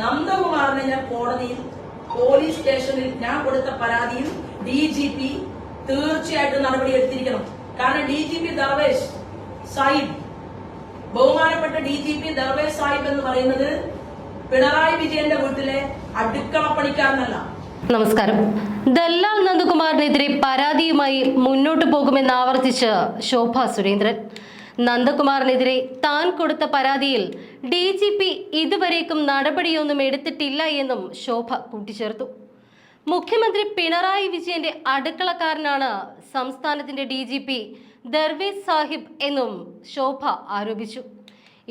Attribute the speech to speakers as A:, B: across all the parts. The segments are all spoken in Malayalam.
A: നന്ദകുമാറിനെ ഞാൻ കോടതിയിൽ പോലീസ് സ്റ്റേഷനിൽ ഞാൻ കൊടുത്ത പരാതിയിൽ ഡി ജി പി തീർച്ചയായിട്ടും നടപടി എടുത്തിരിക്കണം. കാരണം D G P Darvesh Sahib ബഹുമാനപ്പെട്ട D G P Darvesh Sahib എന്ന് പറയുന്നത് പിണറായി വിജയന്റെ വീട്ടിലെ അടുക്കള പണിക്കാരനല്ല
B: നമസ്കാരം. ദല്ലാൽ നന്ദകുമാറിനെതിരെ പരാതിയുമായി മുന്നോട്ടു പോകുമെന്ന് ആവർത്തിച്ച് ശോഭ സുരേന്ദ്രൻ. നന്ദകുമാറിനെതിരെ താൻ കൊടുത്ത പരാതിയിൽ ഡി ജി പി ഇതുവരേക്കും നടപടിയൊന്നും എടുത്തിട്ടില്ല എന്നും ശോഭ കൂട്ടിച്ചേർത്തു. മുഖ്യമന്ത്രി പിണറായി വിജയന്റെ അടുക്കളക്കാരനാണ് സംസ്ഥാനത്തിന്റെ D G P Darvesh Sahib എന്നും ശോഭ ആരോപിച്ചു.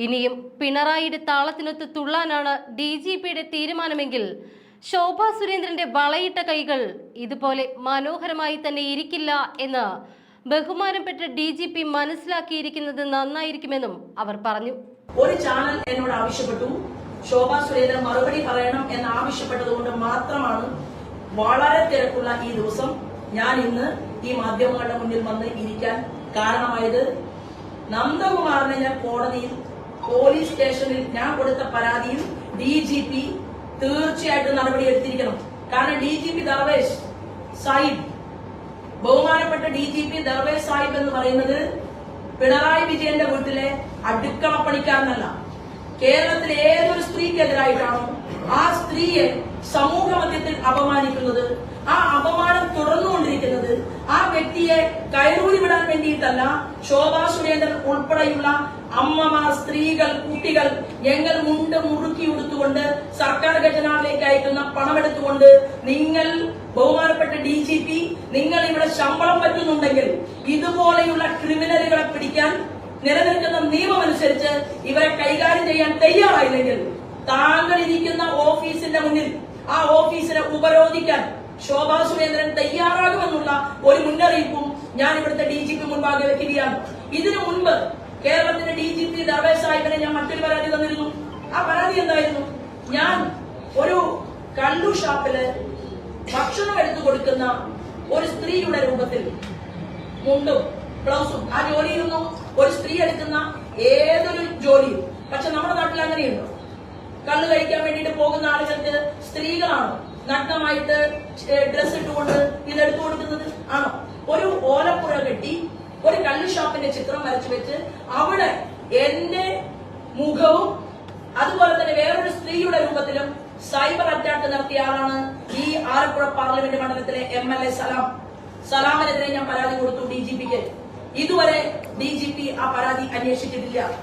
B: ഇനിയും പിണറായിയുടെ താളത്തിനൊത്ത് തുള്ളാനാണ് ഡി ജി പിയുടെ തീരുമാനമെങ്കിൽ ശോഭ സുരേന്ദ്രന്റെ വളയിട്ട കൈകൾ ഇതുപോലെ മനോഹരമായി തന്നെ ഇരിക്കില്ല എന്ന് ബഹുമാനപ്പെട്ട ഡി ജി പി മനസ്സിലാക്കിയിരിക്കുന്നത് നന്നായിരിക്കുമെന്നും അവർ പറഞ്ഞു.
A: ഒരു ചാനൽ എന്നോട് ആവശ്യപ്പെട്ടു. ശോഭ സുരേന്ദ്രൻ മറുപടി പറയണം എന്ന് ആവശ്യപ്പെട്ടത് കൊണ്ട് മാത്രമാണ് വളരെ തിരക്കുള്ള ഈ ദിവസം ഞാൻ ഇന്ന് ഈ മാധ്യമങ്ങളുടെ മുന്നിൽ വന്ന് ഇരിക്കാൻ കാരണമായത്. നന്ദകുമാറിനെ ഞാൻ കോടതിയിൽ പോലീസ് സ്റ്റേഷനിൽ ഞാൻ കൊടുത്ത പരാതിയിൽ ഡി ജി പി തീർച്ചയായിട്ടും നടപടി എടുത്തിരിക്കണം കാരണം D G P Darvesh Sahib ബഹുമാനപ്പെട്ട D G P Darvesh Sahib എന്ന് പറയുന്നത് പിണറായി വിജയന്റെ വീട്ടിലെ അടുക്കള പണിക്കാരനല്ല കേരളത്തിലെ ഏതൊരു സ്ത്രീക്കെതിരായിട്ടാണോ ആ സ്ത്രീയെ സമൂഹ മധ്യത്തിൽ അപമാനിക്കുന്നത് ആ അപമാനം തുടർന്നുകൊണ്ടിരിക്കുന്നത് ആ വ്യക്തിയെ കയറൂരി വിടാൻ വേണ്ടിയിട്ടല്ല ശോഭാ സുരേന്ദ്രൻ ഉൾപ്പെടെയുള്ള അമ്മമാർ സ്ത്രീകൾ കുട്ടികൾ ഞങ്ങൾ മുണ്ട് മുറുക്കി ഉടുത്തുകൊണ്ട് സർക്കാർ ഖജനാവിലേക്ക് അയക്കുന്ന പണമെടുത്തുകൊണ്ട് നിങ്ങൾ ബഹുമാനപ്പെട്ട ഡി ജി പി നിങ്ങൾ ഇവിടെ ശമ്പളം പറ്റുന്നുണ്ടെങ്കിൽ ഇതുപോലെയുള്ള ക്രിമിനലുകളെ പിടിക്കാൻ നിലനിൽക്കുന്ന നിയമം അനുസരിച്ച് ഇവരെ കൈകാര്യം ചെയ്യാൻ തയ്യാറായില്ലെങ്കിൽ താങ്കൾ ഇരിക്കുന്ന ഓഫീസിന്റെ മുന്നിൽ ആ ഓഫീസിനെ ഉപരോധിക്കാൻ ശോഭാ സുരേന്ദ്രൻ തയ്യാറാകുമെന്നുള്ള ഒരു മുന്നറിയിപ്പും ഞാൻ ഇവിടുത്തെ ഡി ജി പി മുൻപാകെ വെക്കുകയാണ്. ഇതിനു മുൻപ് കേരളത്തിന്റെ ഡി ജി പി ദർവേ സാഹിബിനെ ഞാൻ മറ്റൊരു പരാതി തന്നിരുന്നു. ആ പരാതി എന്തായിരുന്നു? ഞാൻ ഒരു കണ്ടു ഷാപ്പിൽ ഭക്ഷണം എടുത്തു കൊടുക്കുന്ന ഒരു സ്ത്രീയുടെ രൂപത്തിൽ മുണ്ടും ബ്ലൗസും ആ ജോലിയിരുന്നു. ഒരു സ്ത്രീ എടുക്കുന്ന ഏതൊരു ജോലിയും. പക്ഷെ നമ്മുടെ നാട്ടിൽ അങ്ങനെയുണ്ടോ. കള്ളു കഴിക്കാൻ വേണ്ടിയിട്ട് പോകുന്ന ആളുകൾക്ക് സ്ത്രീകളാണോ നഗ്നമായിട്ട് ഡ്രസ് ഇട്ടുകൊണ്ട് ഇതെടുത്തു കൊടുക്കുന്നത്. ആണോ? ഒരു ഓലപ്പുഴ കെട്ടി ഒരു കള്ളു ഷോപ്പിന്റെ ചിത്രം വരച്ചു വെച്ച് അവിടെ എന്റെ മുഖവും അതുപോലെ തന്നെ വേറൊരു സ്ത്രീയുടെ രൂപത്തിലും സൈബർ അറ്റാക്ക് നടത്തിയ ആളാണ് ഈ ആലപ്പുഴ പാർലമെന്റ് മണ്ഡലത്തിലെ എം എൽ എ സലാം. സലാമിനെതിരെ ഞാൻ പരാതി കൊടുത്തു ഡി ജി പിക്ക്. ഇതുവരെ ഡി ജി പി ആ പരാതി അന്വേഷിച്ചിട്ടില്ല.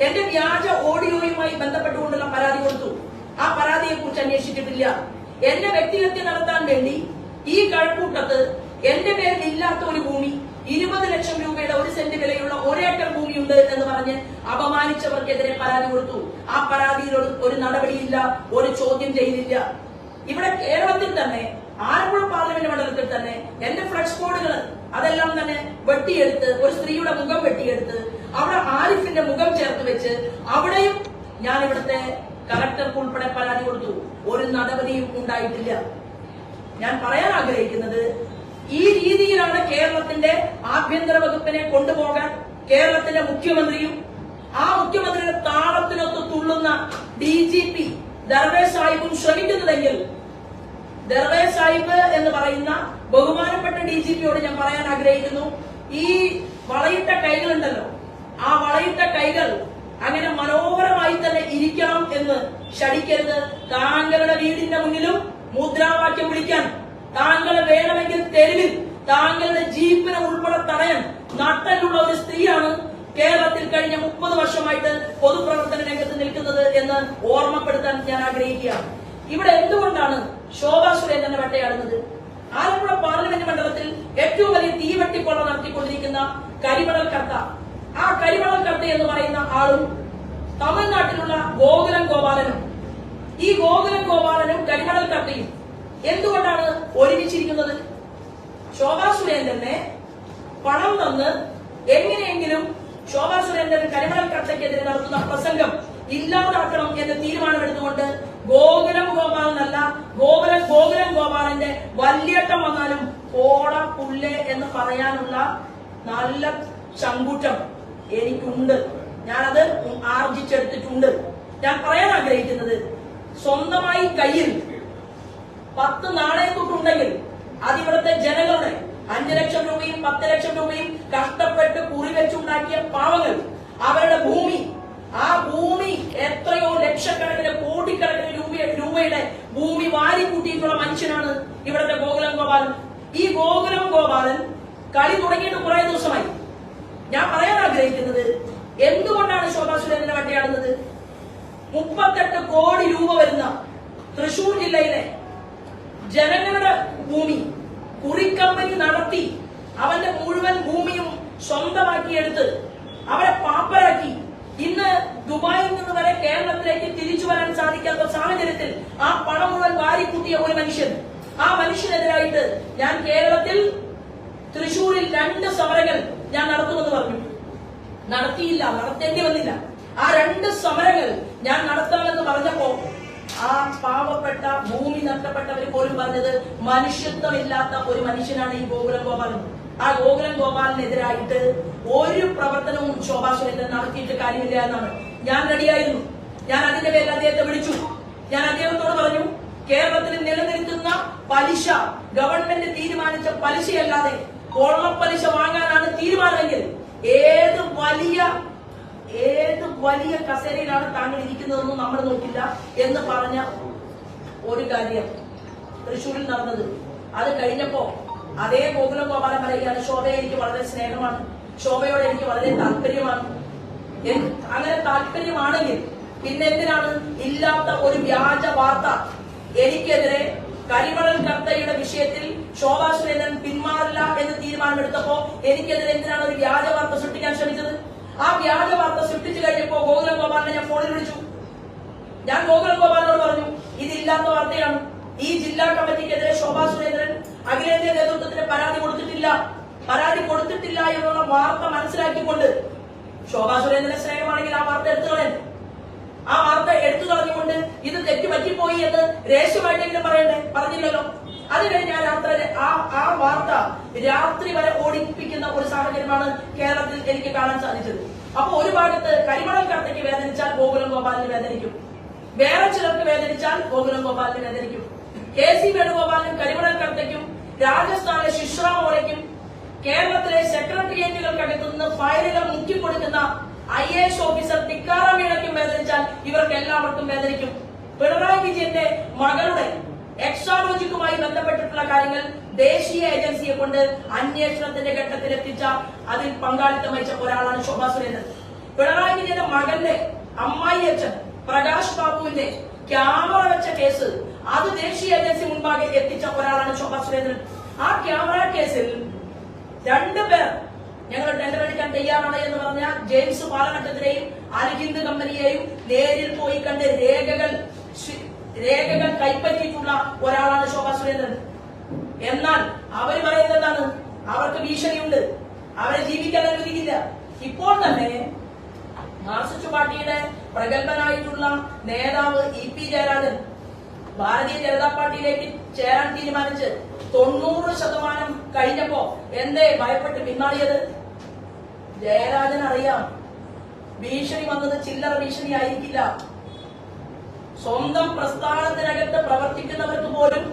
A: എന്റെ വ്യാജ ഓഡിയോയുമായി ബന്ധപ്പെട്ടുകൊണ്ടുള്ള പരാതി കൊടുത്തു. ആ പരാതിയെ കുറിച്ച് അന്വേഷിച്ചിട്ടില്ല. എന്റെ വ്യക്തിഹത്യ നടത്താൻ വേണ്ടി ഈ കഴക്കൂട്ടത്ത് എന്റെ പേരിൽ ഇല്ലാത്ത ഒരു ഭൂമി ഇരുപത് ലക്ഷം രൂപയുടെ ഒരു സെന്റ് വിലയുള്ള ഒരേക്കർ ഭൂമിയുണ്ട് എന്ന് പറഞ്ഞ് അപമാനിച്ചവർക്കെതിരെ പരാതി കൊടുത്തു. ആ പരാതിയിൽ ഒരു- നടപടിയില്ല ഒരു ചോദ്യം ചെയ്തില്ല. ഇവിടെ കേരളത്തിൽ തന്നെ ആലപ്പുഴ പാർലമെന്റ് മണ്ഡലത്തിൽ തന്നെ എന്റെ ഫ്ലക്സ് ബോർഡുകൾ അതെല്ലാം തന്നെ വെട്ടിയെടുത്ത് ഒരു സ്ത്രീയുടെ മുഖം വെട്ടിയെടുത്ത് അവിടെ ആരിഫിന്റെ മുഖം ചേർത്ത് വെച്ച് അവിടെയും ഞാൻ ഇവിടുത്തെ കളക്ടർക്ക് ഉൾപ്പെടെ പരാതി കൊടുത്തു. ഒരു നടപടിയും ഉണ്ടായിട്ടില്ല. ഞാൻ പറയാൻ ആഗ്രഹിക്കുന്നത് ഈ രീതിയിലാണ് കേരളത്തിന്റെ ആഭ്യന്തര വകുപ്പിനെ കൊണ്ടുപോകാൻ കേരളത്തിന്റെ മുഖ്യമന്ത്രിയും ആ മുഖ്യമന്ത്രിയുടെ താളത്തിനൊത്ത് തുള്ളുന്ന ഡി ജി പി ദർവേഷ് സാഹിബും ശ്രമിക്കുന്നതെങ്കിൽ ദർവേഷ് സാഹിബ് എന്ന് പറയുന്ന ബഹുമാനപ്പെട്ട ഡി ജി പിയോട് ഞാൻ പറയാൻ ആഗ്രഹിക്കുന്നു. ഈ വളയിട്ട കൈകളുണ്ടല്ലോ ആ വളയിട്ട കൈകൾ അങ്ങനെ മനോഹരമായി തന്നെ ഇരിക്കണം എന്ന് ക്ഷണിക്കരുത് താങ്കളുടെ വീടിന്റെ മുന്നിലും മുദ്രാവാക്യം വിളിക്കാൻ താങ്കളെ വേണമെങ്കിൽ തെരുവിൽ താങ്കളുടെ ജീപ്പിനെ ഉൾപ്പെടെ തടയാൻ നട്ടലുള്ള ഒരു സ്ത്രീയാണ് കേരളത്തിൽ കഴിഞ്ഞ മുപ്പത് വർഷമായിട്ട് എന്ന് ഓർമ്മപ്പെടുത്താൻ ഞാൻ ആഗ്രഹിക്കുകയാണ്. ഇവിടെ എന്തുകൊണ്ടാണ് ശോഭാ സുരേന്ദ്രനെ വട്ടയാടുന്നത്? ആലപ്പുഴ പാർലമെന്റ് മണ്ഡലത്തിൽ ഏറ്റവും വലിയ തീവട്ടിക്കൊള്ള നടത്തിക്കൊണ്ടിരിക്കുന്ന കരിമണൽ കർത്ത ആ കരിമണൽ കർത്ത എന്ന് പറയുന്ന ആളും തമിഴ്നാട്ടിലുള്ള ഗോകുലം ഗോപാലനും. ഈ ഗോകുലം ഗോപാലനും കരിമണൽ കർത്തയും എന്തുകൊണ്ടാണ് ഒരുമിച്ചിരിക്കുന്നത്? ശോഭാ സുരേന്ദ്രനെ പണം തന്ന് എങ്ങനെയെങ്കിലും ശോഭാ സുരേന്ദ്രൻ കരിമണൽ കർത്തയ്ക്കെതിരെ നടത്തുന്ന പ്രസംഗം ഇല്ലാതാക്കണം എന്ന തീരുമാനമെടുത്തുകൊണ്ട് ഗോകുലം ഗോപാലനല്ല ഗോകുലം ഗോകുലം ഗോപാലന്റെ വല്യേട്ടം വന്നാലും കോട പുല്ല് എന്ന് പറയാനുള്ള നല്ല ചങ്കൂറ്റം എനിക്കുണ്ട്. ഞാനത് ആർജിച്ചെടുത്തിട്ടുണ്ട്. ഞാൻ പറയാൻ ആഗ്രഹിക്കുന്നത് സ്വന്തമായി കയ്യിൽ പത്ത് നാണയത്തുട്ടുണ്ടെങ്കിൽ അതിവിടുത്തെ ജനങ്ങളുടെ അഞ്ചു ലക്ഷം രൂപയും പത്ത് ലക്ഷം രൂപയും കഷ്ടപ്പെട്ട് കുറിവെച്ചുണ്ടാക്കിയ പാവങ്ങൾ അവരുടെ ഭൂമി ആ ഭൂമി എത്രയോ ലക്ഷക്കണക്കിന് കോടിക്കണക്കിന് രൂപ രൂപയുടെ ഭൂമി വാരി കൂട്ടിയിട്ടുള്ള മനുഷ്യനാണ് ഇവിടുത്തെ ഗോകുലം ഗോപാലൻ. ഈ ഗോകുലം ഗോപാലൻ കളി തുടങ്ങിയിട്ട് കുറെ ദിവസമായി. ഞാൻ പറയാൻ ആഗ്രഹിക്കുന്നത് എന്തുകൊണ്ടാണ് ശോഭാ സുരേന്ദ്രനെ വേട്ടയാടുന്നത് മുപ്പത്തെട്ട് കോടി രൂപ വരുന്ന തൃശൂർ ജില്ലയിലെ ജനങ്ങളുടെ ഭൂമി കുറിക്കമ്പനി നടത്തി അവന്റെ മുഴുവൻ ഭൂമിയും സ്വന്തമാക്കിയെടുത്ത് അവരെ പാപ്പരാക്കി ഇന്ന് ദുബായിൽ നിന്ന് വരെ കേരളത്തിലേക്ക് തിരിച്ചു വരാൻ സാധിക്കാത്ത സാഹചര്യത്തിൽ ആ പണം മുഴുവൻ വാരിക്കൂട്ടിയ ഒരു മനുഷ്യൻ. ആ മനുഷ്യനെതിരായിട്ട് ഞാൻ കേരളത്തിൽ തൃശൂരിൽ രണ്ട് സമരങ്ങൾ ഞാൻ നടത്തുമെന്ന് പറഞ്ഞു. നടത്തിയില്ല നടത്തേണ്ടി വന്നില്ല. ആ രണ്ട് സമരങ്ങൾ ഞാൻ നടത്താമെന്ന് പറഞ്ഞപ്പോ ആ പാവപ്പെട്ട ഭൂമി നഷ്ടപ്പെട്ടവർ പോലും പറഞ്ഞത് മനുഷ്യത്വമില്ലാത്ത ഒരു മനുഷ്യനാണ് ഈ ഗോകുലം ഗോപാലൻ. ആ ഗോകുലം ഗോപാലിനെതിരായിട്ട് ഒരു പ്രവർത്തനവും ശോഭാ സുരേന്ദ്രൻ നടത്തിയിട്ട് കാര്യമില്ല എന്നാണ്. ഞാൻ റെഡിയായിരുന്നു. ഞാൻ അതിന്റെ പേരിൽ അദ്ദേഹത്തെ വിളിച്ചു. ഞാൻ അദ്ദേഹത്തോട് പറഞ്ഞു കേരളത്തിൽ നിലനിർത്തുന്ന പലിശ ഗവൺമെന്റ് തീരുമാനിച്ച പലിശയല്ലാതെ കൊള്ളപ്പലിശ വാങ്ങാനാണ് തീരുമാനമെങ്കിൽ ഏത് വലിയ ഏത് വലിയ കസേരയിലാണ് താങ്കൾ ഇരിക്കുന്നതെന്നും നമ്മൾ നോക്കില്ല എന്ന് പറഞ്ഞ ഒരു കാര്യം തൃശ്ശൂരിൽ നടന്നത്. അത് കഴിഞ്ഞപ്പോ അതേ ഗോകുലം ഗോപാലൻ പറയുകയാണ് ശോഭയെ എനിക്ക് വളരെ സ്നേഹമാണ്. ശോഭയോട് എനിക്ക് വളരെ താല്പര്യമാണ്. അങ്ങനെ താല്പര്യമാണെങ്കിൽ പിന്നെ എന്തിനാണ് ഇല്ലാത്ത ഒരു വ്യാജ വാർത്ത? എനിക്കെതിരെ കരിമണൽ കർത്തയുടെ വിഷയത്തിൽ ശോഭാ സുരേന്ദ്രൻ പിന്മാറില്ല എന്ന് തീരുമാനമെടുത്തപ്പോ എനിക്കെതിരെ എന്തിനാണ് ഒരു വ്യാജ വാർത്ത സൃഷ്ടിക്കാൻ ശ്രമിച്ചത്? ആ വ്യാജ വാർത്ത സൃഷ്ടിച്ചു കഴിഞ്ഞപ്പോ ഗോകുലം ഗോപാലിനെ ഞാൻ ഫോണിൽ വിളിച്ചു. ഞാൻ ഗോകുലം ഗോപാലിനോട് പറഞ്ഞു ഇതില്ലാത്ത വാർത്തയാണ്. ഈ ജില്ലാ കമ്മിറ്റിക്കെതിരെ ശോഭാ സുരേന്ദ്രൻ അഖിലേന്ത്യാ നേതൃത്വത്തിന് പരാതി കൊടുത്തിട്ടില്ല. പരാതി കൊടുത്തിട്ടില്ല എന്നുള്ള വാർത്ത മനസ്സിലാക്കിക്കൊണ്ട് ശോഭാ സുരേന്ദ്രൻ സ്നേഹമാണെങ്കിൽ ആ വാർത്ത എടുത്തു ആ വാർത്ത എടുത്തു കളഞ്ഞുകൊണ്ട് ഇത് തെറ്റ് പറ്റിപ്പോയി എന്ന് രഹസ്യമായിട്ടെങ്കിലും പറയണ്ടേ? പറഞ്ഞില്ലല്ലോ. അത് ഞാൻ രാത്രി ആ ആ വാർത്ത രാത്രി വരെ ഓടിപ്പിക്കുന്ന ഒരു സാഹചര്യമാണ് കേരളത്തിൽ എനിക്ക് കാണാൻ സാധിച്ചത്. അപ്പൊ ഒരു ഭാഗത്ത് കരിമണൽ കർത്തയ്ക്ക് വേദനിച്ചാൽ ഗോകുലം ഗോപാലിന് വേദനിക്കും. വേറെ ചിലർക്ക് വേദനിച്ചാൽ ഗോകുലം ഗോപാലിന് വേദനിക്കും. കെ സി വേണുഗോപാലിനും രാജസ്ഥാനിലെ ശിശ്രാമോലയ്ക്കും കേരളത്തിലെ സെക്രട്ടേറിയറ്റുകൾക്കകത്തു നിന്ന് ഫയലുകൾ മുക്കിക്കൊടുക്കുന്ന I A S officer Tikaram മീണയ്ക്കും വേദനിച്ചാൽ ഇവർക്ക് എല്ലാവർക്കും വേദനിക്കും. പിണറായി വിജയന്റെ മകളുടെ എക്സാലോജിക്കുമായി ബന്ധപ്പെട്ടിട്ടുള്ള കാര്യങ്ങൾ ദേശീയ ഏജൻസിയെ കൊണ്ട് അന്വേഷണത്തിന്റെ ഘട്ടത്തിൽ എത്തിച്ച അതിൽ പങ്കാളിത്തം വഹിച്ച ഒരാളാണ് ശോഭാ സുരേന്ദ്രൻ. പിണറായി വിജയന്റെ മകന്റെ അമ്മായി അച്ഛൻ പ്രകാശ് ബാബുവിന്റെ ക്യാമറ വെച്ച കേസ് അത് ദേശീയ ഏജൻസി മുൻപാകെ എത്തിച്ച ഒരാളാണ് ശോഭാ സുരേന്ദ്രൻ. ആ ക്യാമറ കേസിൽ രണ്ടുപേർ ഞങ്ങൾ ടെൻഡർ എടുക്കാൻ തയ്യാറാണ് എന്ന് പറഞ്ഞ ജെയിംസ് പാലഘട്ടത്തിനെയും അൽഹിന്ദ് കമ്പനിയെയും നേരിൽ പോയി കണ്ട് രേഖകൾ രേഖകൾ കൈപ്പറ്റിയിട്ടുള്ള ഒരാളാണ് ശോഭാ സുരേന്ദ്രൻ. എന്നാൽ അവർ പറയുന്നത് എന്താണ്? അവർക്ക് ഭീഷണിയുണ്ട്. അവരെ ജീവിക്കാൻ അനുവദിക്കില്ല. ഇപ്പോൾ തന്നെ മാർസിസ്റ്റ് പാർട്ടിയുടെ പ്രഗത്ഭനായിട്ടുള്ള നേതാവ് ഇ പി ജയരാജൻ ഭാരതീയ ജനതാ പാർട്ടിയിലേക്ക് ചേരാൻ തീരുമാനിച്ച് തൊണ്ണൂറ് ശതമാനം കഴിഞ്ഞപ്പോ എന്തേ ഭയപ്പെട്ട് പിന്മാറിയത്? ജയരാജൻ അറിയാം. ഭീഷണി വന്നത് ചില്ലറ ഭീഷണി ആയിരിക്കില്ല. സ്വന്തം പ്രസ്ഥാനത്തിനകത്ത് പ്രവർത്തിക്കുന്നവർക്ക് പോലും